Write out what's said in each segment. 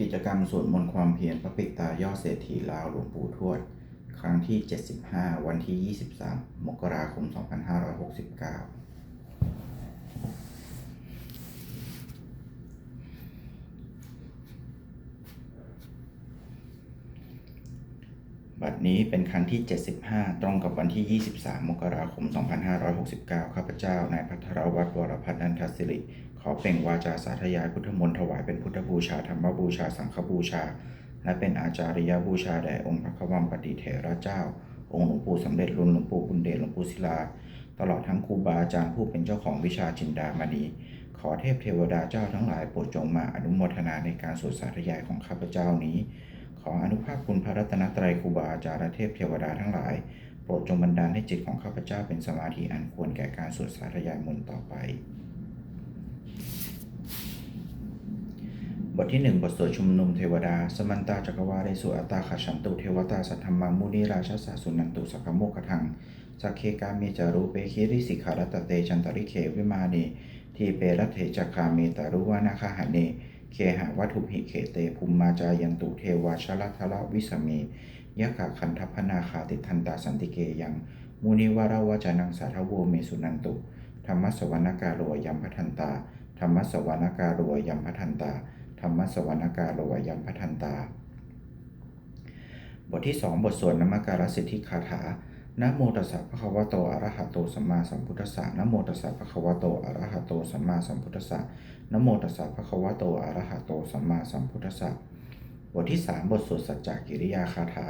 กิจกรรมสวดมนต์ความเพียรพระปิตายอดเศรษฐีลาวหลวงปู่ทวด ครั้งที่ 75 วันที่ 23 มกราคม 2569 บัดนี้เป็นครั้งที่ 75 ตรงกับวันที่ 23 มกราคม 2569 ข้าพเจ้านายพัทรวัตรวรพัฒนันทศิริ ขอเปล่งวาจาสาธยายพุทธมนต์ถวายเป็นพุทธบูชาธรรมบูชาสังฆบูชา และเป็นอาจาริยบูชาแด่องค์พระคัมปฏิเถระเจ้า องค์หลวงปู่สำเร็จรุ่นหลวงปู่บุญเดชหลวงปู่ศิลา ตลอดทั้งครูบาอาจารย์ผู้เป็นเจ้าของวิชาจินดามณีขอเทพเทวดาเจ้าทั้งหลายโปรดจงมาอนุโมทนาในการสวดสาธยายของข้าพเจ้านี้ ขออนุภาพคุณพระรัตนตรัยครูบาอาจารย์เทพเทวดาทั้งหลายโปรดจงบันดาลให้จิตของข้าพเจ้าเป็นสมาธิอันควรแก่การสวดสาธยายมนต์ต่อไป บทที่หนึ่งบทสวดชุมนุมเทวดา สมันตาจักรวาเรสุอัตตาขัชันตุเทวตาสัทธรรมังมุนีราชสาสุนันตุสักโมกทังสักเคกาเมจารุเปคิริสิขารัตเตจันตริเควิมานีทีเปรัตเถจักคาเมตารุวานาคาหเนเคหาวัตถุหิเขเตภูมิมาจายันตุเทวาชลัทละวิสเมยะกะคันทพนาคาติทันตาสันติเกยังมุนิวาราวจานังสาทโวเมสุนันตุธรรมสวรรณกาโรยัมพัทันตาธรรมสวรรณกาโรยัมพัทันตา รรมสวรรณกาโรยัมพัทันตา บทที่สองบทสวดนมการสิทธิคาถานะโมตัสสะภะคะวะโตอะระหะโตสัมมาสัมพุทธัสสะนะโมตัสสะภะคะวะโตอะระหะโตสัมมาสัมพุทธัสสะนะโมตัสสะภะคะวะโตอะระหะโตสัมมาสัมพุทธัสสะบทที่สามบทสวดสัจจกิริยาคาถา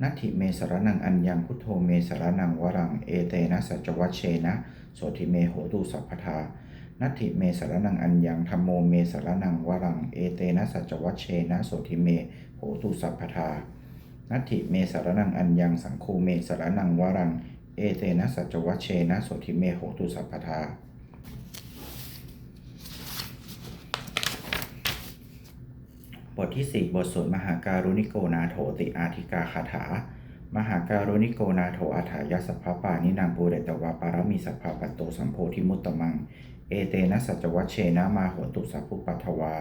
นัตถิเมสรนังอัญญังพุทโธเมสรนังวรัง เอเตนะสัจวัชเชนะโสธิเมโหตุสัพพทา นัตถิเมสรนังอัญญังธรรมโมเมสรนังวรัง เอเตนะสัจวัชเชนะโสธิเมโหตุสัพพทานัตถิเมสรนังอัญญังสังคูเมสรนังวรัง เอเตนะสัจวัชเชนะโสธิเมโหตุสัพพทาบทที่ 4 บทสวดมหาการุณิโกนาโถติอาธิกาคาถา มหาการุณิโกนาโถอาถายสัพพปานินางปูเรตวาปารมีสัพพปัตโตสัมโพธิมุตตมัง เอเตนะสัจวัชเชนะมาโหตุสัพพุปัทวา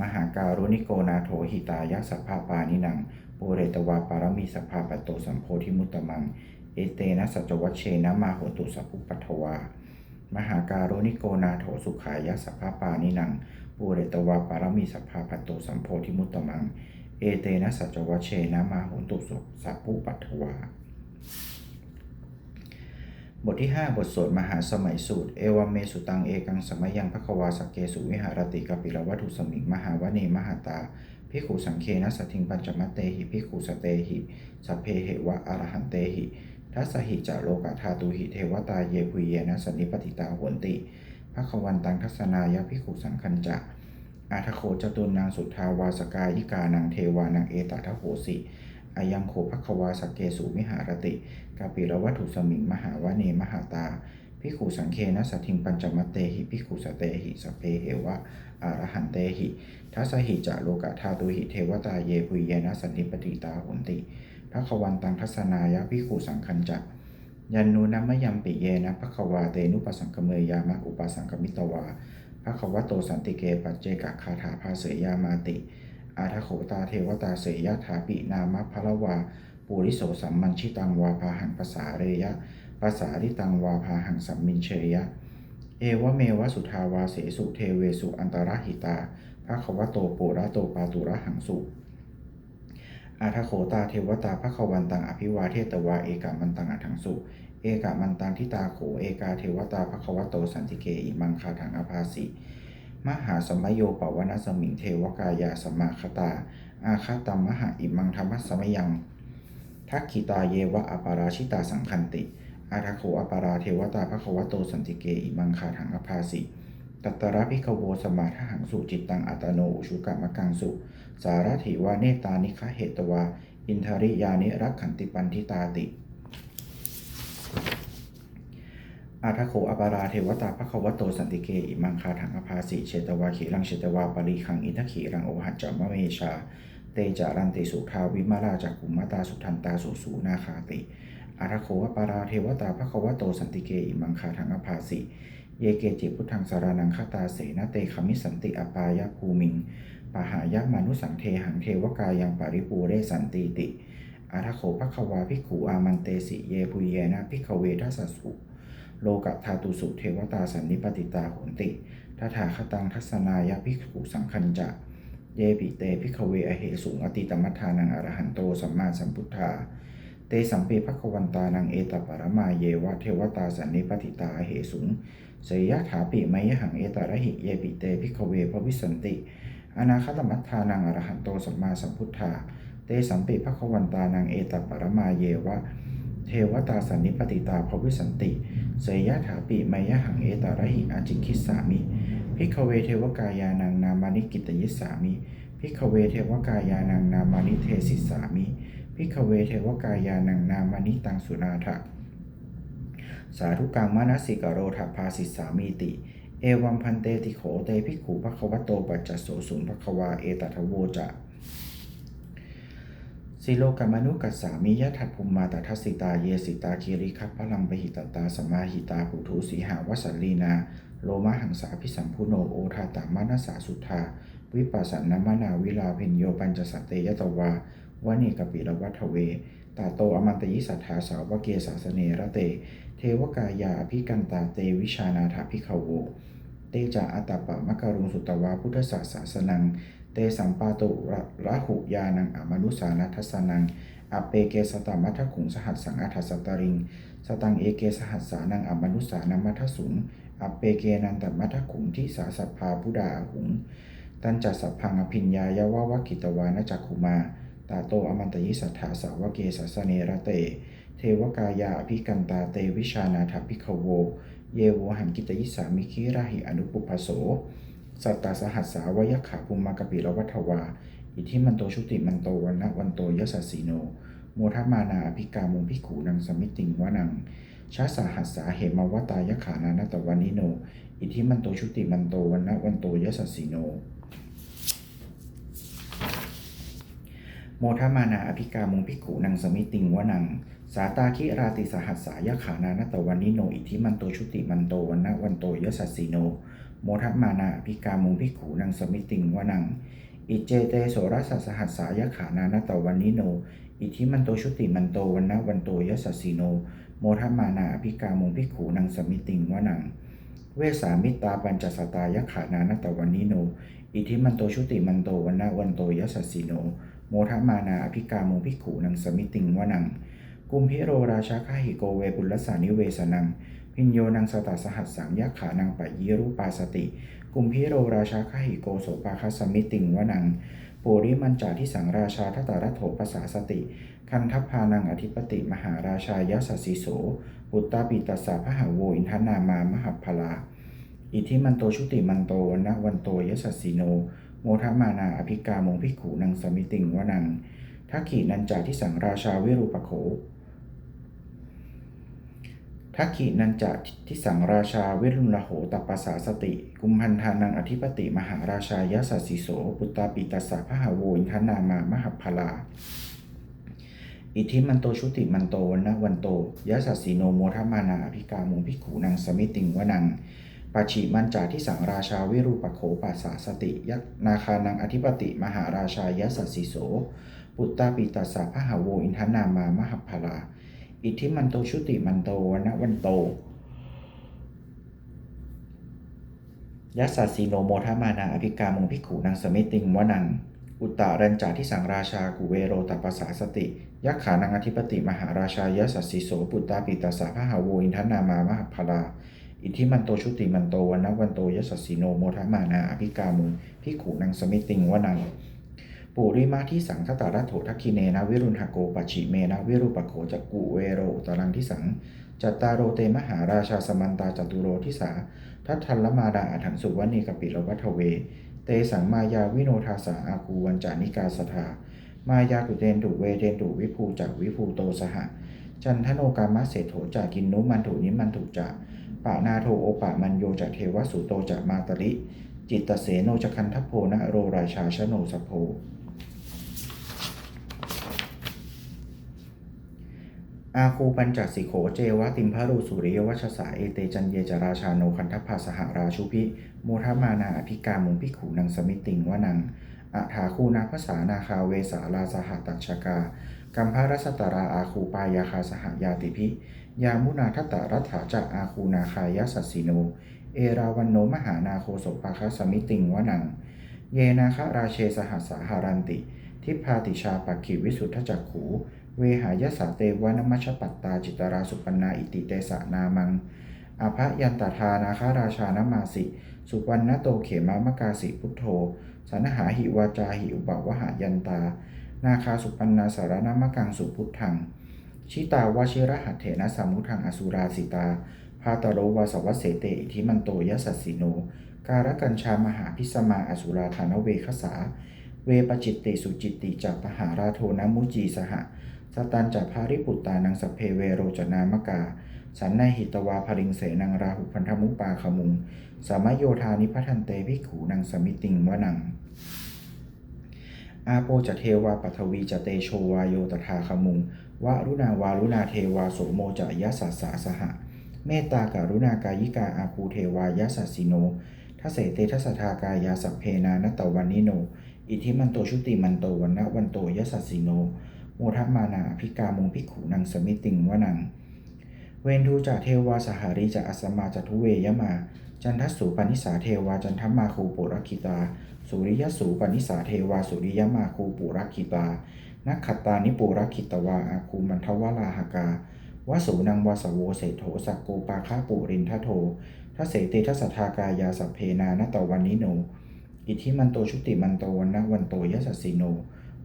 มหาการุณิโกนาโถหิตายสัพพปานินางปูเรตวาปารมีสัพพปัตโตสัมโพธิมุตตมัง เอเตนะสัจวัชเชนะมาโหตุสัพพุปัทวา มหาการุณิโกนาโถสุขายะสัพพปานินังปูเรตวาปารมีสัพพาปัตโตสัมโพธิมุตตมัง เอเตนะสัจวัชเชนะมาโหตุสัพพุปัทวา บทที่ 5 บทสวดมหาสมัยสูตร เอวเมสุตังเอกังสมัยยังภควาสกเกสุวิหารติกปิลวัตุสมิงมหาวเนมหาตาพิขุสังเคนะสัทธิงปัญจมัตเตหิพิขุสเตหิสัพเพเหวะอรหันเตหิทัสหิจาโลกาธาตุหิเทวตาเยปุเยนะสันนิปติตาหวนติภควันตังทัศนายะพิขุสังคัญจะอาทโคจตุนางสุทธาวาสกายิกานังเทวานังเอตทโหสิอายังโคภควาสกเกสุวิหารติ กาปิรวัตถุสมิง มหาวเนมหาตาพิขุสังเคนะสัทิงปัญจมัตเตหิพิขุสเตหิสเพเหวะอรหันเตหิทัสหิจาโลกาธาตุหิเทวตาเยปุยเยนะสันนิปติตาหวนติพระควันตังทัศนายะพิคูสังคัญจัยันนูนัมยัมปิเยนะพระควาเตนุปสังกเมยามะอุปสังกมิตวาพระควโตสันติเกปัจเจกะคาถาภาเสยามาติ อาทโขตาเทวตาเสยยะถาปินามะพะละวา ปุริโสสัมมันชิตังวาพาหังภาษาเรยะภาษาริตังวาพาหังสัมมินเชยะ เอวเมวะสุทาวาเสสุเทเวสุอันตรหิตาพระควโตปุระโตปาตุระหังสุอาทโขตาเทวตาภควันตังอภิวาเทตวาเอกามันตังอัถังสุ เอกามันตังทิตาโขเอกาเทวตาภควโตสันติเกอิมังคาถังอภาสิมหาสมโยปวนาสมิงเทวกายาสมมาคตา อาคาตัมมหาอิมังธรรมสมยัง ทักขิตาเยวะอปาราชิตาสังคันติ อาทโขอปาราเทวตาภควโตสันติเกอิมังคาถังอภาสิตัตตระพิขโวสมาทหังสุจิตตังอัตโนอุชุกะมะกังสุ สารถิวาเนตานิคะเหตวา อินทริยานิรักขันติปันทิตาติ อาทโขอปาราเทวตาภควโตสันติเกอิมังคาถังอภาสิเชตวาขีรังเชตวาปริคังอินทขีรังโอหัจจามะเมชา เตจารันติสุทาวิมาราจักกุมมตาสุทันตาสุสูนาคาติอาทโขอปาราเทวตาภควะโตสันติเกอิมังคาถังอภาสิเยเกจิพุทธังสารานังคาตาเสนาเตขมิสันติอปายภูมิงปหายะมานุสังเทหังเทวกายังปริปูเรสันติติอาทโขภควาภิกขุอามันเตสิเยปุเยนะภิกขเวทัสสุ โลกธาตุสุเทวตาสันนิปติตาโหนติทถาคตังทัศนายภิกขุสังคัญจะ เยปิเตภิกเวอเหสุงอติตมัฏฐานังอรหันโตสัมมาสัมพุทธา เตสัมเปภควันตานังเอตปรมาเยวะเทวตาสันนิปติตาอเหสุงเสยยะถาปิไมยหังเอตระหิเยปิเตภิกเวพระวิสันติ อนาคตมัฏฐานังอรหันโตสัมมาสัมพุทธา เตสัมปิภควันตานังเอตปรมาเยวะเทวตาสันนิปติตาภวิสันติ เสยยะถาปิไมยหังเอตาระหิอาจิคิสามิ พิกเวเทวกายานังนามานิกิตยิสามิพิกเวเทวกายานังนามานิเทสิสามิพิกเวเทวกายานังนามานิตังสุนาถะสาธุกังมานสิกโรธาภาสิสามีติ เอวัมพันเตติโขเตภิกขุภควโตปัจจโสสุนภควาเอตัทโวจะสิโลกามนุกัสสามิยะทัตภูมิมาตทัสสิตาเยสิตาคีริคัพพลังปหิตตาสมาหิตาปุถุสีหาวสัลลีนา โลมะหังสาพิสัมพุโนโอทาตามานาสาสุทธาวิปัสสนามนาวิลาเพนโยปัญจสัตเตยตวาวนิกปิรวัฏเว ตาโตอมันตยิสัทธาสาวเกสาสเนระเต เทวกายาภิกันตาเตวิชานาถาภิขโว เตจาอัตปะมะการุงสุตวาพุทธศาสสนัง เตสัมปาตุระระหุยานังอมนุสานัทสนังอเปเกสตามัทขุงสหัสสังอัทสตริง สตังเอเกสหัสสานังอมนุสานัมัทสุง อเปเกนันตมัทขุงที่สาสัพพาพุดาหุง ตันจัสสัพพังอภิญญายาวาวกิตวานจักขุมา ตาโตอมันตยิสัทธาสาวเกสสเนระเต เทวกายาอภิกันตาเตวิชานาถภิกขโว เยโวหังกิตยิสามิคิราหิอนุปุปโส สัตตาสหัสสาวยขาภูมากปิรวัฏวา อิทิมันโตชุติมันโตวันะวันโตยสสสีโน โมทมานาอภิกามุงพิขูนังสมิติงวนัง ชาสาหัสสาเหมาวตายขานานาตวานิโน อิทิมันโตชุติมันโตวันนะวันโตยสสสีโน โมทมานาอภิกามุงพิขูนังสมิติงวนัง สาตาคิราติสหัสสายขานานาตวานิโน อิทิมันโตชุติมันโตวันนะวันโตยสสสีโน โมทัมานาอภิกามุงพิขูนังสมิติงวนัง อิเจเตโสรสสหัสสายขานานาตวันนิโน อิทิมันโตชุติมันโตวันนะวันโตยสสสีโน โมทัมานาอภิกามุงพิขูนังสมิติงวะนัง เวสามิตาปัญจสตายขานานาตวันนิโน อิทิมันโตชุติมันโตวันนะวันโตยสสสีโน โมทัมานาอภิกามุงพิขูนังสมิติงวะนัง กุมพิโรราชาคาหิโกเวปุลสานิเวสนัง พิญโยนังสตาสหัสสังยักขานังปะยีรูปาสติ กุมพิโรราชาคาหิโกโสปาคัสมิติงวะนัง ปุริมันจาที่สังราชาทัตตารัตโถภาษาสติ คันทัพพานังอธิปติมหาราชายสัสสิโสปุตตาปิตัสสะพหาโวอินทนามามหัพพลาอิทิมันโตชุติมันโตวันะวันโตยสัสสิโน โมทมานาอภิกามงพิขูนังสมิติงวนังทักขีนันจาที่สังราชาวิรูปโข ทักขีนันจะที่สังราชาวิรุณโหตปปสาสติ กุมพันธานังอธิปติมหาราชายสัสสิโส ปุตตาปิตัสสะพหาโวอินทนามามหัพพลา อิทิมันโตชุติมันโตนะวันโตยะสัสสีโนโมทมานาอภิกามุงพิขูนังสมิติงวนังปัจฉิมันจาที่สังราชาวิรูปโขปัสสาสติยักนาคานังอธิปติมหาราชายสัสสิโส ปุตตาปิตัสสะพหาโวอินทนามามหัพพลา อิทธิมันโตชุติมันโตวันะวันโตยัสสสีโนโมทมานาอภิกามุงพิขูนังสมิติงวนัง อุตตารัญจาที่สังราชากุเวโรตัปปสาสติ ยักขานังอธิปติมหาราชายสัสสิโสปุตตาปิตัสสะพหาโวอินทนามามหัพลาอิทธิมันโตชุติมันโตวันนะวันโตยัสสสีโนโมทมานาอภิกามุงพิขูนังสมิติงวนัง ปุริมาที่สังคตารัโถทักคิเนนะวิรุณหโกปัจฉิเมนะวิรูปโขจักกุเวโรตรังที่สังจัตตาโรเตมหาราชาสมันตาจตุโรทิสาทัตทันลมาดาอัถังสุวรรณีกปิรวัฏเว เตสังมายาวิโนทาสาอาคูวันจานิกาสถามายากุเตนตุเวเทนตุวิภูจากวิภูโตสหะ จันทโนกามะเศรษโถจากกินนุมันถุนิมันถุจะปะนาโทโอปะมันโยจะเทวสุโตจะมาตลิจิตตเสโนจคันทพโพนะโรราชาชโนสโพ อาคูปัญจสิโขเจวะติมพะรูสุริยวัชสาเอเตจันเยจราชาโนคันทภาสหราชุพิโมทมานาอภิกามุงพิขูนังสมิติงวนังอัฐาคูนาภาษานาคาเวสาลาสหตัชกากัมภารัสตราอาคูปายาคาสหยาติพิยามุนาทตตรัฐาจะอาคูนาคายสัสสิโน เอราวันโนมหานาโคสภาคสมิติงวนัง เยนาคราเชสหัสสาหารันติ ทิพาติชาปักขิวิสุทธจักขู เวหายสาเตวานมัชปัตตาจิตราสุปันนาอิติเตสะนามังอภยันตทานาคาราชานมาสิ สุวรรณโตเขมามกาสิพุทโธสันหาหิวาจาหิอุบาวหายันตา นาคาสุปันนาสารนามกังสุพุทธัง ชิตาวชิระหัตเถนะสามุทังอสุราสิตา พาตโรวาสวัสเสเตอิทิมันโตยสัสสิโน การกัญชามหาพิสมาอสุราธานเวคสา เวปจิตติสุจิตติจากปหาราโทนมุจีสหะ สตันจากภาริปุตตานังสัพเพเวโรจนามกา สันในหิตวาภริงเสนังราหุพันธมุปาขมุง สามโยธานิพัทันเตภิกขูนังสมิติงวนัง อาโปจะเทวาปัทวีจะเตโชวาโยตถาคมุงวารุณาวารุณาเทวาโสโมจะยะสัสสาสหะ เมตตาการุณากายิกาอาคูเทวายะสัสสิโนทัเสเตทัสทากายาสัพเพนานตวันนิโน อิทิมันโตชุติมันโตวันนะวันโตยะสัสสิโน โมทัมมานาอภิกามุงพิขุนังสมิติงวนัง เวนทูจะเทวาสหาริจะอัสมาจทุเวยมา จันทสูปนิสาเทวาจันทมาคูปุรคิตา สุริยสูปนิสาเทวาสุริยมาคูปุรคิตานักขัตานิปุรคิตวาอาคูมันทวลาหกาวสูนังวาสโวเศโถสักโกปาคาปุรินทโททัสเสเตทัสสทากายาสัพเพนานตวันนิโน อิทิมันโตชุติมันโตวันนะวันโตยสัสสิโน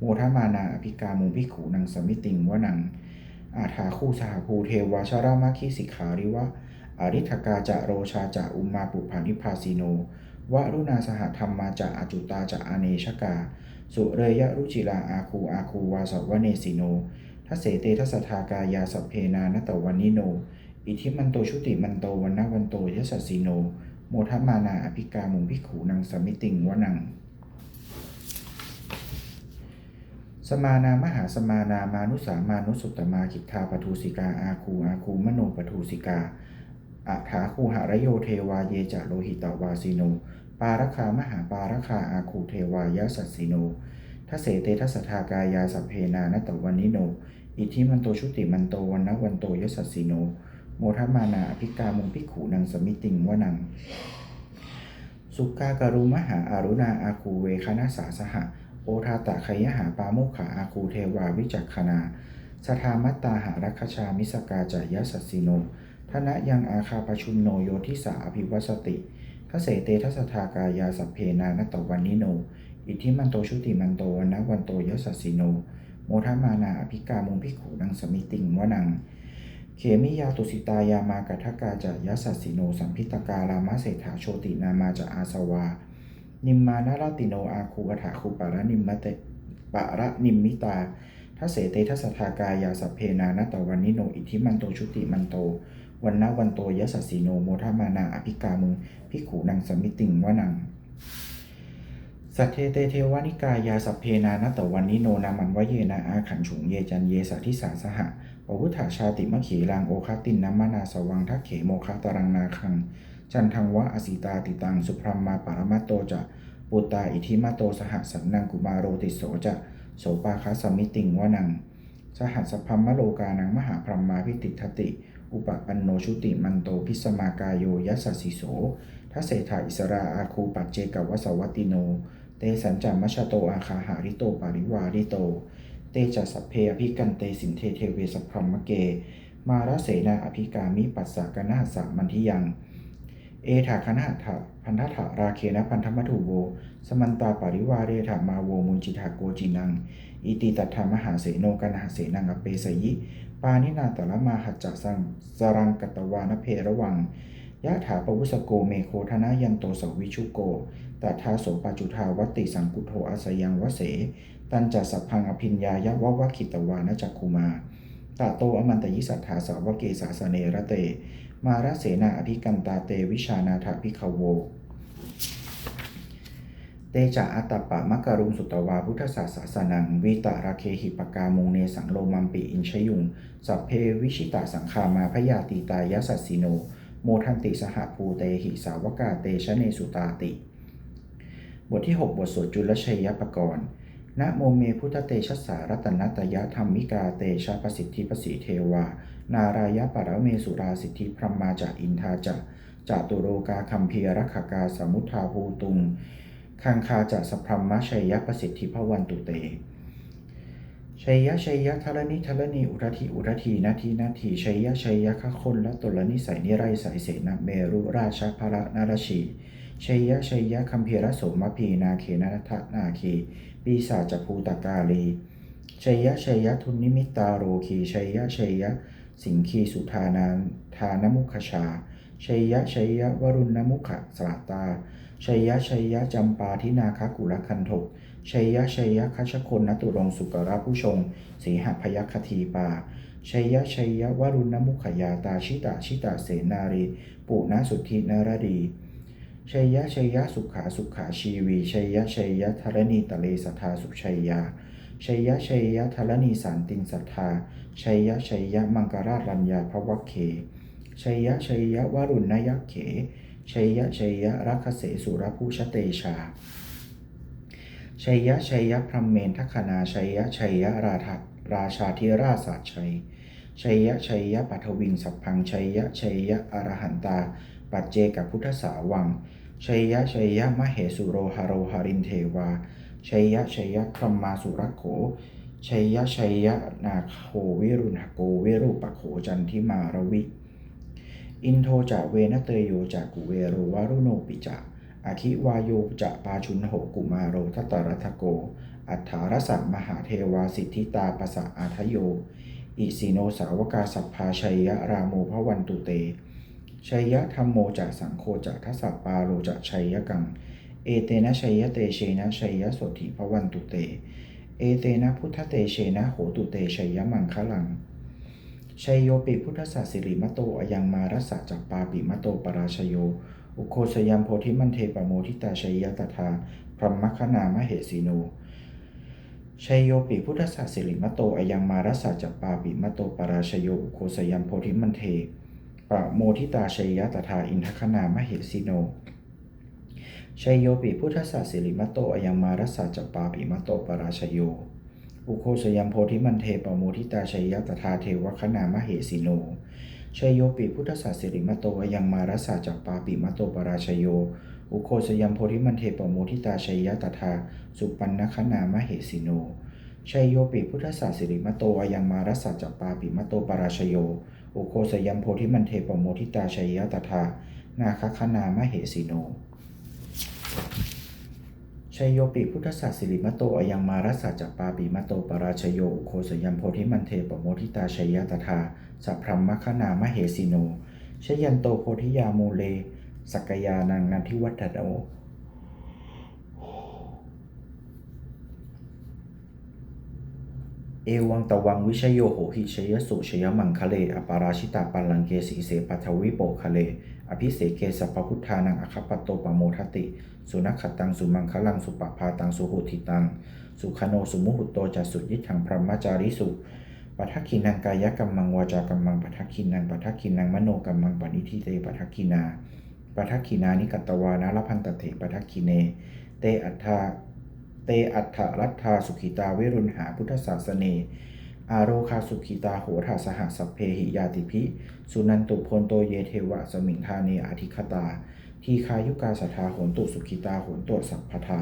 โมทมานาอภิกามุพิขูนังสมิติงวนัง อาถาคู่สหภูเทวาชารามาคิสิกขาริวะอริทกาจะโรชาจะอุมมาปุพานิพาสิโนวรุณาสหธรรมมาจะอจุตาจะอเนชกา สุเรยรุจิลาอาคูอาคูวาสวเนสิโนทัเสเตทัสทากายาสเพนานตวันนิโน อิทิมันโตชุติมันโตวันนะวันโตยสัสสิโน โมทมานาอภิกามุงพิขูนังสมิติงวนัง สมานามหาสมานามานุสามานุสุตตมาคิทาปทูสิกาอาคูอาคูมโนปทูสิกาอัฐาคูหารโยเทวาเยจะโลหิตวาสิโน ปารคามหาปารคาอาคูเทวายสัสสิโนทัเสเตทัสสทากายาสัพเพนานตวันนิโน อิทิมันโตชุติมันโตวันนะวันโตยสัสสิโน โมทมานาอภิกามุงพิกขูนังสมิติงวนัง สุกาการุมหาอารุณาอาคูเวคณาสาสหะ โอทาตะขยหาปาโมขาอาคูเทวาวิจักขณาสทามัตตาหารัคชามิสกาจายสัสสิโนทนะยังอาคาปชุมโนโยทิสาอภิวัสติทเสเตทัสทากายาสัพเพนานตวันนิโน อิทิมันโตชุติมันโตวันนะวันโตยสัสสิโน โมทมานาอภิกามุงพิขูนังสมิติงวนัง เขมิยาตุสิตายามากัทกาจะยสัสสิโน สัมพิตการามะเศรษฐาโชตินามาจะอาสวา นิมมานาลาติโนอาคูกถาคูปาระนิมมะเตปะระนิมมิตาทัเสเตทัสทากายาสัพเพนานตวันนิโนอิทิมันโตชุติมันโตวันนะวันโตยสัสสิโนโมทามานาอภิกามุงพิขูนังสมิติงวนังสัทเทเตเทวานิกายาสัพเพนานตวันนิโนนามันวเยนาอาขันฉุงเยจันเยสาทิสาสหะปวุฒาชาติมะขีรังโอคาตินนัมมานาสวังทักเขโมคาตรังนาคัง จันทังวะอสิตาติตังสุพรมมาปารมัตโตจะปุตตาอิทิมาโตสหสันนังกุมารโรติโสจะโสปาคาสมิติงวนัง สหัสพัมมโลกานังมหาพรหมาพิติทติ อุปปันโนชุติมันโตพิสมากายโยยัสสิโสทัเศธาอิสราอาคูปัจเจกวสวัตติโน เตสัญจามัชโตอาคาหาริโตปาริวาริโต เตจัสสพเพอภิกันเตสินเทเทเวสพรมเก มาราเสนาอภิกามิปัสสะกนาสามันทิยัง เอถาคณะถาพันธะราเคนะพันธมัตุโว สมันตาปาริวาเรถามาโวมุนจิทาโกจินัง อิติตัทธามหาเสโนกันหาเสนังอเปสยิ ปานินาตละมาหัจจสังสรังกตวานเพระวังยะถาปวุสโกเมโคธนายันโตสวิชุโกตัทาโสปจุทาวติสังกุโทอาสยังวเส ตันจัสพังอภิญญายะวะวะคิตวานจักคุมาตาโตอมันตยิสัทธาสาวเกสาสเนระเต มาราเสนาอภิกันตาเตวิชานาถาภิกขโว เตจะอัตปะมะการุงสุตวาพุทธศาสสนัง วิตาราเคหิปกามุงเนสังโลมัมปิอินชยุง สัพเพวิชิตาสังคามาพยาติตายสัสสิโน โมทันติสหภูเตหิสาวกาเตชะเนสุตาติ บทที่ 6 บทสวดจุลชัยยปกรณ์นะโมเมพุทธเตชะสารัตนตยธรรมิกาเตชะประสิทธิประสิเทวา นารายะปะระเมสุราสิทธิพรหมาจะอินทาจะจตุโรกาคัมเพียรักขกาสมุทาภูตุง คังคาจะสพรหมชัยยะประสิทธิพวันตุเตชัยยะชัยยะทรณิทรณีอุรทีอุรทีนาทีนาทีชัยยะชัยยะขคนละตลนิสัยนิไรสายเสนาเมรุราชภระนารชีชัยยะชัยยะคัมเพียรโสมพีนาเคนทะนาคีปีศาจภูตกาลีชัยยะชัยยะทุนนิมิตาโรคีชัยยะชัยยะ สิงคีสุธานานทานมุขชา ชัยยะชัยยะวรุณมุขะสวัตา ชัยยะชัยยะจำปาทินาคกุลคันทกชัยยะชัยยะคัชคนนตุรงสุกราผู้ชง สีหพยัคฆทีปา ชัยยะชัยยะวรุณมุขยาตาชิตาชิตาเสนารีปุณสุทธินารดีชัยยะชัยยะสุขาสุขาชีวี ชัยยะชัยยะธรณีตะเลสัทธาสุชัยยาชัยยะชัยยะธรณีสานตินสัทธา ชัยยะชัยยะมังกราชรัญญาภวัคเค ชัยยะชัยยะวรุณยักเข ชัยยะชัยยะรัคเสสุรภูชเตชา ชัยยะชัยยะพรหมเมนทัคคณาชัยยะชัยยะราธาราชาธิราชาชัย ชัยยะชัยยะปัทวิงสัพพัง ชัยยะชัยยะอรหันตา ปัจเจกพุทธสาวัง ชัยยะชัยยะมเหสุโรหโรหรินเทวา ชัยยะชัยยะครมมาสุรโข ชัยยะชัยยะนาโควิรุณโกเวรุปโขจันทิมารวิ อินโทจะเวนเตยโยจะกุเวโรวารุโนปิจะอาคิวายโยจะปาชุนโหกุมาโรทัตตรัตโก อัฏฐารสะมมหาเทวาสิทธิตาปะสะอาทโย อิสิโนสาวกาสัพพาชัยยะราโมพวันตุเตชัยยะธรรมโมจะสังโฆจะทัสสะปาโลจะชัยยะกัง เอเตนะชัยยะเตเชนะชัยยะโสถิพวันตุเต เอเตนะพุทธเตเชนะโหตุเตชัยยมังคะลังชัยโยปิพุทธศาสิริมโตอยังมารัสสะจัปปาปิมโตปราชโย อุโคสยัมโพธิมันเทปโมทิตาชัยยตถาพรหมคนามเหสีโนชัยโยปิพุทธศาสิริมโตอยังมารัสสะจัปปาปิมโตปราชโย อุโคสยัมโพธิมันเทปโมทิตาชัยยตถาอินทคนามเหสีโน ชัยโยปิพุทธศาสิริมโตอยังมารัสสะจัปปาปิมโตปราชโย อุโคสยัมโพธิมันเทปโมทิตาชัยยะตถาเทวคนามเหสีโนชัยโยปิพุทธศาสิริมโตอยังมารัสสะจัปปาปิมโตปราชโย อุโคสยัมโพธิมันเทปโมทิตาชัยยะตถาสุปันนคนามเหสีโนชัยโยปิพุทธศาสิริมโตอยังมารัสสะจัปปาปิมโตปราชโย อุโคสยัมโพธิมันเทปโมทิตาชัยยะตถานาคคนามเหสีโน ชัยโยปิพุทธศาสิริมโตอยังมารัสสะจัปปาปิมโตปราชโยโคสยัมโพธิมันเทปโมทิตาชัยยตถาสัพพรหมคนามเหสีโนชยันโตโพธิยาโมเลสักยานังนันทิวัฒโนเอวังตะวังวิชโยโหหิชยสุชยมังคะเลอปาราชิตาปัลลังเกสีเสปัทวิโปคะเล อภิเสเกสัพพุทธานังอคปโตปโมทติ สุนัขขตังสุมังคลังสุปปาตังสุหุติตัง สุขโนสุมุหุตโตจัสสุยิทังพรหมจาริสุปัทคินังกายกัมมังวาจากัมมังปัทคินังปัทคินังมโนกัมมังปณิทิเตปัทคินาปัทคินานิกตวานาลพันตเถปัทคิเน เตอัฏฐาเตอัฏฐรัตถาสุขิตาเวรุณหาพุทธศาสเน อาโรคาสุขิตาโหราสหสัพเพหิยาติพิสุนันตุพลโตเยเทวะสมิงธาเนอาทิคตา ทีคายุกาสทาโหนตุสุขิตาโหนตุสัพพทา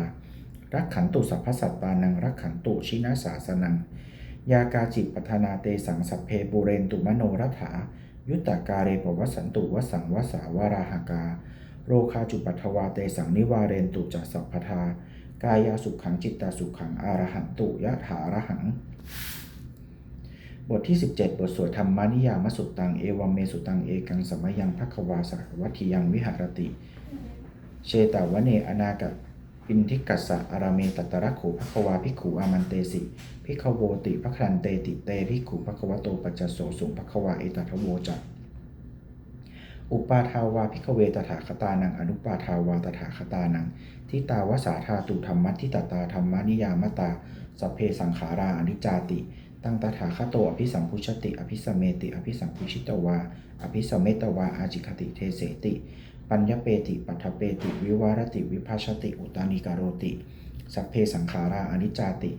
รักขันตุสัพพสัตตานังรักขันตุชินาสาสนัง ยากาจิปัฒนาเตสังสัพเพปุเรนตุมโนรัฐา ยุตตากาเรปวัสันตุวสังวสาวาราหกา โรคาจุปัทวาเตสังนิวาเรนตุจัสสัพพทากายาสุขขังจิตตาสุขขังอารหันตุยะถาระหัง บทที่ 17 บทสวดธรรมานิยามสุตตัง เอวัมเมสุตัง เอกังสมยังพักวาสักวัติยังวิหารติ เชตาวเนอนาคปินทิกัสสะอาราเมตัตระโขภควาภิกขุอามันเตสิภิกขโวติภครันเตติเตภิกขุภควโตปัจจโสสุงภควาเอตัทโวจักอุปาทาวาพิกเวตถาคตานังอนุปาทาวาตถาคตานังทิตาวสาธาตุธรรมัตทิตตาธรรมานิยามตาสัพเพสังขาราอนิจจาติ ตังตถาคโตอภิสัมพุชติ อภิสเมติ อภิสัมพุชิตวา อภิสเมตวา อาจิคติเทเสติ ปัญญเปติ ปัทเปติ วิวารติ วิภาชติ อุตานิการโรติ สัพเพสังขาราอนิจจติ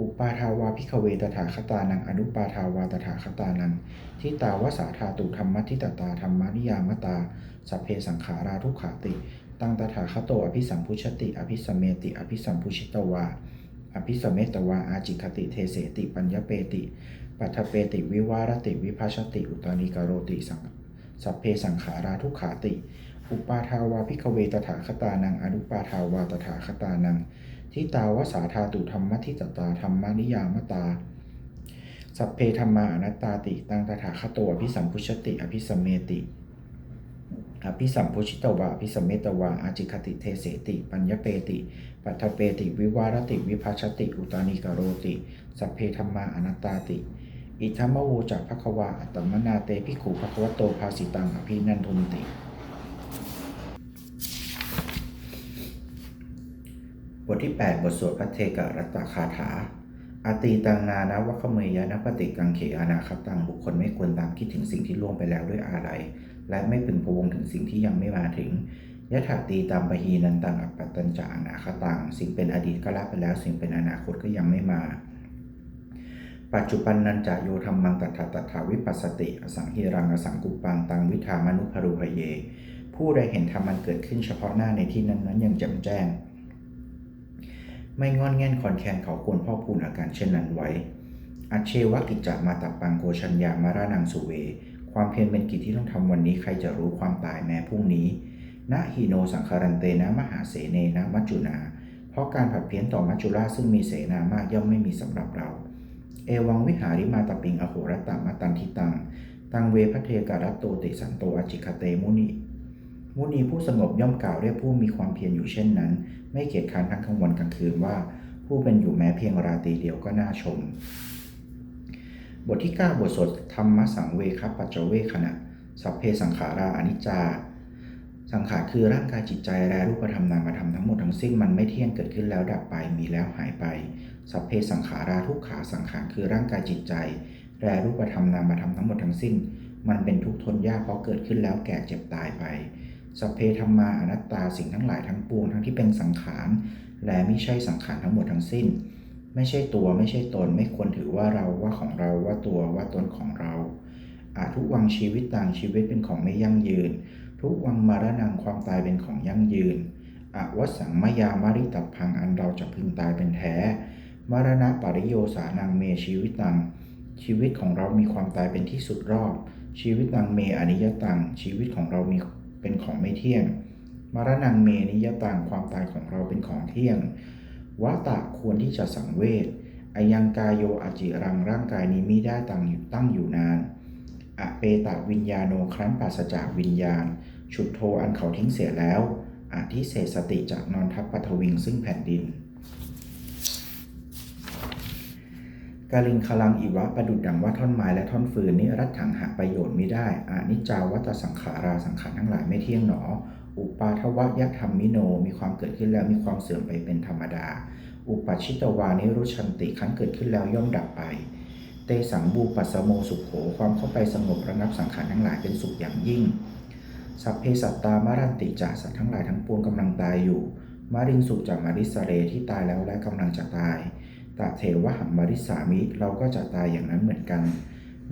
อุปาทาวาพิกเวตถาคตานัง อนุปาทาวาตถาคตานัง ทิตาวสาธาตุธรรมทิตตาธรรมานิยามตา สัพเพสังขาราทุกขาติ ตังตถาคโตอภิสัมพุชติ อภิสเมติ อภิสัมพุชิตวา อภิสมเมตวาอาจิคติเทเสติปัญญเปติ ปัทเปติวิวารติวิภาชติ อุตานิการโรติสังสัพเพสังขาราทุกขาติ อุปาทาวาพิกเวตถาคตานังอนุปาทาวาตถาคตานังทิตาวสาธาตุธรรมทิตตาธรรมานิยามตา สัพเพธรรมาอนัตตาติตังตถาคโตอภิสัมพุชติอภิสมเมติอภิสัมพุชิตวาอภิสมเมตวาอาจิคติเทเสติ ปัญญเปติ ปัทเปติวิวารติวิภาชติ อุตานิกโรติ สัพเพธรรมาอนัตตาติ อิทัมมะโวจากภควาอัตมนาเตภิขุภควโตภาสิตังอภินันทุนติ บทที่ 8 บทสวดพระเทกรัตตคาถาอาตีตังนานะวัคเมยนปฏิกังเขอนาคตังบุคคลไม่ควรตามคิดถึงสิ่งที่ล่วงไปแล้วด้วยอะไร และไม่พึงพวงถึงสิ่งที่ยังไม่มาถึง ยะถาตีตามปหีนันตังอัปปัตตัญจะอนาคตัง สิ่งเป็นอดีตก็ละไปแล้ว สิ่งเป็นอนาคตก็ยังไม่มา ปัจจุบันนันจะโยธรรมังตัถาตถาวิปัสสติ อสังหิรังอสังกุปังตังวิธามนุภรุพเย ผู้ใดเห็นธรรมมันเกิดขึ้นเฉพาะหน้าในที่นั้นนั้นยังจ่มแจ้ง ไม่งอนแง่นคอนแคนเขาควรพ่อพูนอาการเช่นนั้นไว้อาเชวกิจจะมาตับปังโกชัญญามารานังสุเว ความเพียรเป็นกิจที่ต้องทำวันนี้ใครจะรู้ความตายแม้พรุ่งนี้ นะฮิโนสังคารันเตนะมหาเสเนนะมัจจุนา เพราะการผัดเพี้ยนต่อมัจจุราชซึ่งมีเสนามากย่อมไม่มีสำหรับเรา เอวังวิหาริมาตปิงอโหรตามาตันทิตัง ตังเวพเทการัตโตติสันโตอจิคเตมุนิ มุนีผู้สงบย่อมกล่าวเรียกผู้มีความเพียรอยู่เช่นนั้น ไม่เกียจค้านทั้งกลางวันกลางคืนว่า ผู้เป็นอยู่แม้เพียงราตรีเดียวก็น่าชม บทที่ 9 บทสดธรรมสังเวคปัจเจเวขณะสัพเพสังขาราอนิจจา สังขารคือร่างกายจิตใจและรูปธรรมนามธรรมทั้งหมดทั้งสิ้นมันไม่เที่ยงเกิดขึ้นแล้วดับไปมีแล้วหายไป สัพเพสังขาราทุกขาสังขารคือร่างกายจิตใจและรูปธรรมนามธรรมทั้งหมดทั้งสิ้น มันเป็นทุกทนยากเพราะเกิดขึ้นแล้วแก่เจ็บตายไปสัพเพธรรมาอนัตตาสิ่งทั้งหลายทั้งปวงทั้งที่เป็นสังขาร และไม่ใช่สังขารทั้งหมดทั้งสิ้น ไม่ใช่ตัวไม่ใช่ตนไม่ควรถือว่าเราว่าของเราว่าตัวว่าตนของเราอาทุกวังชีวิตต่างชีวิตเป็นของไม่ยั่งยืน ทุกวังมารณังความตายเป็นของยั่งยืนอวสังมยามาริตับพังอันเราจะพึงตายเป็นแท้ มรณะปริโยสานังเมชีวิตตัง ชีวิตของเรามีความตายเป็นที่สุดรอบ ชีวิตตังเมอนิยตัง ชีวิตของเรามีเป็นของไม่เที่ยง มรณังเมนิยตังความตายของเราเป็นของเที่ยงวะตะควรที่จะสังเวชอายังกายโยอาจิรังร่างกายนี้มิได้ตั้งอยู่ตั้งอยู่นาน อเปตะวิญญาโนครั้นปราศจากวิญญาณ ฉุดโทอันเขาทิ้งเสียแล้วอาทิเศษสติจากนอนทับปัทวิงซึ่งแผ่นดินกาลิงคลังอิวะประดุดดังว่าท่อนไม้และท่อนฟืนนี้รัดถังหาประโยชน์ไม่ได้อานิจจาวัตสังขาราสังขารทั้งหลายไม่เที่ยงหนอ อุปาทวะยธรรมมิโน มีความเกิดขึ้นแล้วมีความเสื่อมไปเป็นธรรมดา อุปชิตวานิรุชันติครั้นเกิดขึ้นแล้วย่อมดับไป เตสังบูปัสสโมสุขโขความเข้าไปสงบระงับสังขารทั้งหลายเป็นสุขอย่างยิ่ง สัพเพสัตตามารันติจ่าสัตว์ทั้งหลายทั้งปวงกำลังตายอยู่ มารินสุจากมาริสเรที่ตายแล้วและกำลังจะตายตาเทวหัมมาริสามิ เราก็จะตายอย่างนั้นเหมือนกัน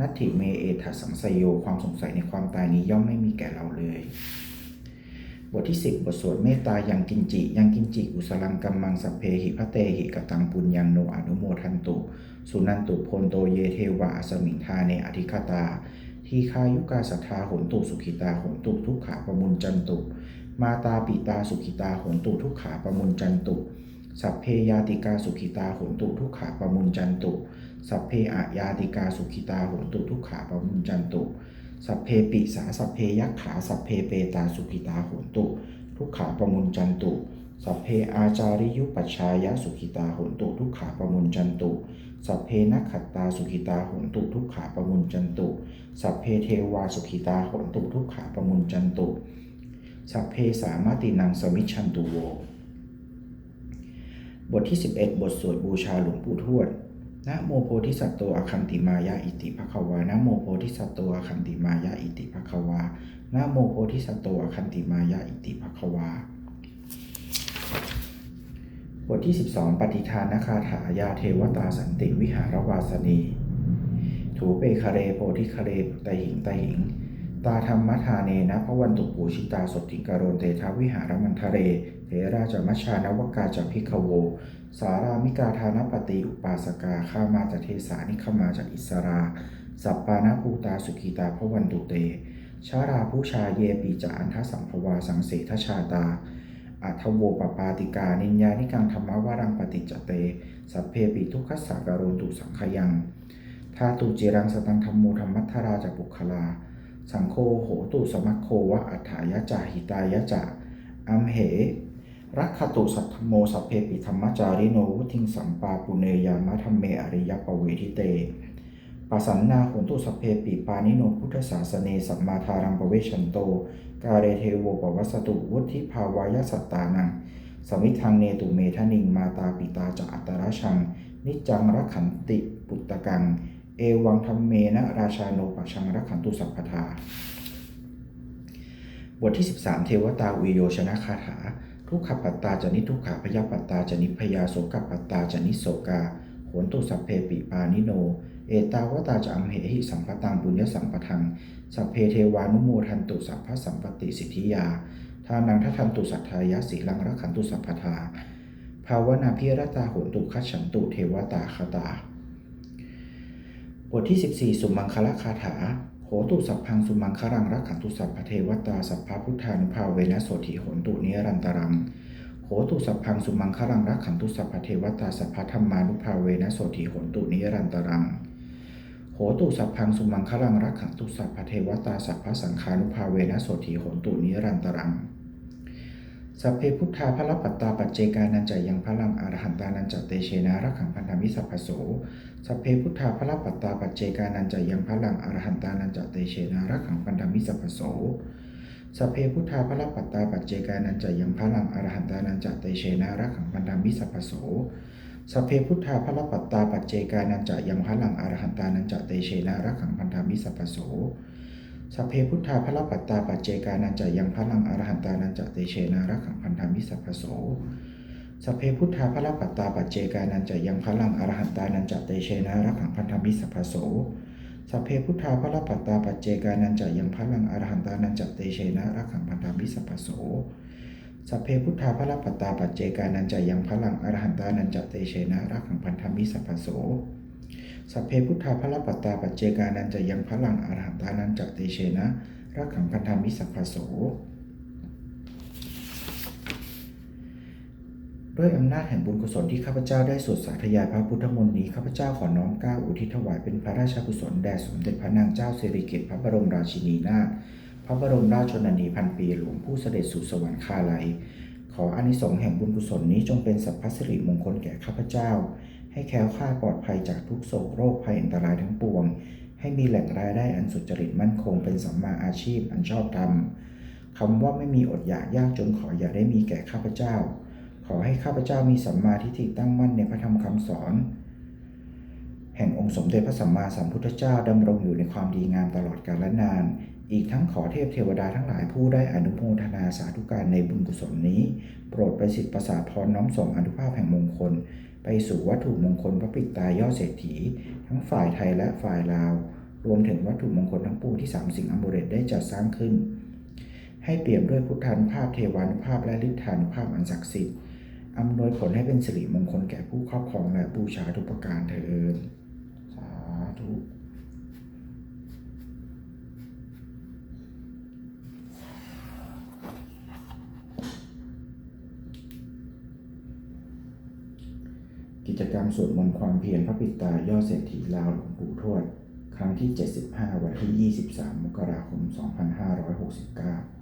นัตถิเมเอทัสสังสยโย ความสงสัยในความตายนี้ย่อมไม่มีแก่เราเลย บทที่ 10 บทสวดเมตตายังกินจิ ยังกินจิอุสลังกัมมังสัพเพหิพะเตหิกตังปุญญังโนอนุโมทันตุ สุนันตุโพนโตเยเทวะอสมิงทาเนอธิคตา ทีคายุกาสัทธาโหนตุสุขิตาโหนตุทุกขาปรมุนจันตุ มาตาปิตาสุขิตาโหนตุทุกขาปรมุนจันตุ สัพเพยาติกาสุขิตาโหนตุทุกขาปรมุนจันตุ สัพเพอะยาติกาสุขิตาโหนตุทุกขาปรมุนจันตุ สัพเพปิสาสัพเพยักขาสัพเพเปตาสุขิตาโหนตุ ทุกขาปรมุนจันตุ สัพเพอาจาริยุปัชชายะสุขิตาโหนตุทุกขาประมุญจันตุสัพเพนักขัตตาสุขิตาโหนตุทุกขาประมุญจันตุสัพเพเทวาสุขิตาโหนตุทุกขาประมุญจันตุสัพเพสามารตินังสมิชันตุโว บทที่ 11 บทสวดบูชาหลวงปู่ทวดนะโมโพธิสัตว์โตอคันติมายะอิติภควานะโมโพธิสัตว์โตอคันติมายะอิติภควานะโมโพธิสัตว์โตอคันติมายะอิติภควา บทที่ 12 ปฏิทานนาคาถายาเทวตาสันติวิหารวาสนี ถูเปคาเรโพธิคาเรตหิงตหิง ตาธรรมทาเนนะพระวันตุปูชิตาสดทิกโรนเตทาวิหารมันทะเรเถราจมัชานวกาจพิกโว สารามิกาทานปฏิอุปาสกาข้ามาจากเทสานิขมาจากอิสรา สัปปานาภูตาสุขีตาพระวันตุเต ชาราผู้ชาเยปีจาอันทสัมภวาสังเสทชาตา อัทโวปปาติกา นิญญานิกังธรรมวารังปฏิจเต สัพเพปิทุกขสสาการนตุสังขยังทาตุจิรังสตังธรรมโมธรรมัทธราจบุคลา สังโฆโหตุสมัคโควะอัฏฐายะจาหิตายะจะอัมเหรักขตุสัทธโมสัพเพปิธรรมจาริโนวุทิงสัมปาปุเนยามะธรรมเมอริยปเวทิเต ปัสสันนาโหนตุสัพเพปิปานิโนพุทธศาสเนสัมมาทารังปเวชันโต กาเรเทโวปวัสตุวุธิภาวายสัตตานัง สมิทังเนตุเมทนิงมาตาปิตาจะอัตตรชัง นิจังรักขันติปุตตกัง เอวังธรรมเมนะราชาโนปชังรักขันตุสัพพทา บทที่ 13 เทวตาวิโยชนะคาถา ทุกขปัตตาจนิทุกขาพยาปัตตาจนิพยาโสกปัตตาจนิโสกาโหนตุสัพเพปิปานิโน เอตาวตาจะอัมเหหิสัมปตังบุญญสัมปทังสัพเพเทวานุโมทันตุสัพพสัมปติสิทธิยาทานังทัทันตุสัทธายะสีลังรักขันตุสัพพทาภาวนาพิรตาโหนตุคัจฉันตุเทวตาคตา บทที่ 14 สุมังคละคาถาโหตุสัพพังสุมังคลังรักขันตุสัพพเทวตาสัพพพุทธานุภาเวนะโสถิโหนตุเนรันตรังโหตุสัพพังสุมังคลังรักขันตุสัพพเทวตาสัพพธรรมานุภาเวนะโสถิโหนตุเนรันตรัง ตุสัพพังสุมังคลังรักขันตุสัพพเทวตาสัพพะสังฆานุภาเวนะโสถิโหตุนิรันตรังสัพเพพุทธาพระปัตตาปัจเจกานันจะยังพลังอรหันตานันจะเตเชนะรักขังพันธมิสัพพโสสัพเพพุทธาพระปัตตาปัจเจกานันจะยังพลังอรหันตานันจะเตเชนะรักขังพันธมิสัพพโสสัพเพพุทธาพระปัตตาปัจเจกานันจะยังพลังอรหันตานันจะเตเชนะรักขังพันธมิสัพพโส สัพเพพุทธาพระปัตตาปัจเจกานันจะยังพลังอรหันตานันจะเตเชนะรักขังพันธมิสัพโสสัพเพพุทธาพระปัตตาปัจเจกานันจะยังพลังอรหันตานันจะเตเชนะรักขังพันธมิสัพโสสัพเพพุทธาพระปัตตาปัจเจกานันจะยังพลังอรหันตานันจะเตเชนะรักขังพันธมิสัพโสสัพเพพุทธาพระปัตตาปัจเจกานันจะยังพลังอรหันตานันจะเตเชนะรักขังพันธมิสัพโส สัพเพพุทธาพระปัตตาปัจเจกานันจะยังพลังอรหันตานันจเตเชนะรักขังพันธมิสัพพโสสัพเพพุทธาพระปัตตาปัจเจกานันจะยังพลังอรหันตานันจเตเชนะรักขังพันธมิสัพพโสด้วยอำนาจแห่งบุญกุศลที่ข้าพเจ้าได้สวดสาธยายพระพุทธมนต์นี้ข้าพเจ้าขอน้อมก้าอุทิศถวายเป็นพระราชกุศลแด่สมเด็จพระนางเจ้าสิริกิติ์พระบรมราชินีนาถ พระบรมราชชนนีพันปีหลวงผู้เสด็จสู่สวรรคาลัย ขออานิสงส์แห่งบุญกุศลนี้จงเป็นสัพพสิริมงคลแก่ข้าพเจ้า ให้แคล้วคลาดปลอดภัยจากทุกโศกโรคภัยอันตรายทั้งปวง ให้มีแหล่งรายได้อันสุจริตมั่นคงเป็นสัมมาอาชีพอันชอบธรรมคำว่าไม่มีอดอยากยากจนขออย่าได้มีแก่ข้าพเจ้า ขอให้ข้าพเจ้ามีสัมมาทิฏฐิตั้งมั่นในพระธรรมคำสอน แห่งองค์สมเด็จพระสัมมาสัมพุทธเจ้าดำรงอยู่ในความดีงามตลอดกาลนาน อีกทั้งขอเทพเทวดาทั้งหลายผู้ได้อนุโมทนาสาธุการในบุญกุศลนี้ โปรดประสิทธิ์ประสาทพรน้อมส่งอนุภาพแห่งมงคล ไปสู่วัตถุมงคลพระปิตายยอดเศรษฐี ทั้งฝ่ายไทยและฝ่ายลาว รวมถึงวัตถุมงคลทั้งปวงที่สามสิ่งอมเรตได้จัดสร้างขึ้น ให้เปี่ยมด้วยพุทธานุภาพเทวานุภาพและฤทธานุภาพอันศักดิ์สิทธิ์อำนวยผลให้เป็นสิริมงคลแก่ผู้ครอบครองและบูชาทุกประการเถิดสาธุ กิจกร รมสวดมนต์ความเพียรพระปิตายอดเศรษฐีลาวหลวงปู่ทวด ครั้งที่ 75 วันที่ 23 มกราคม 2569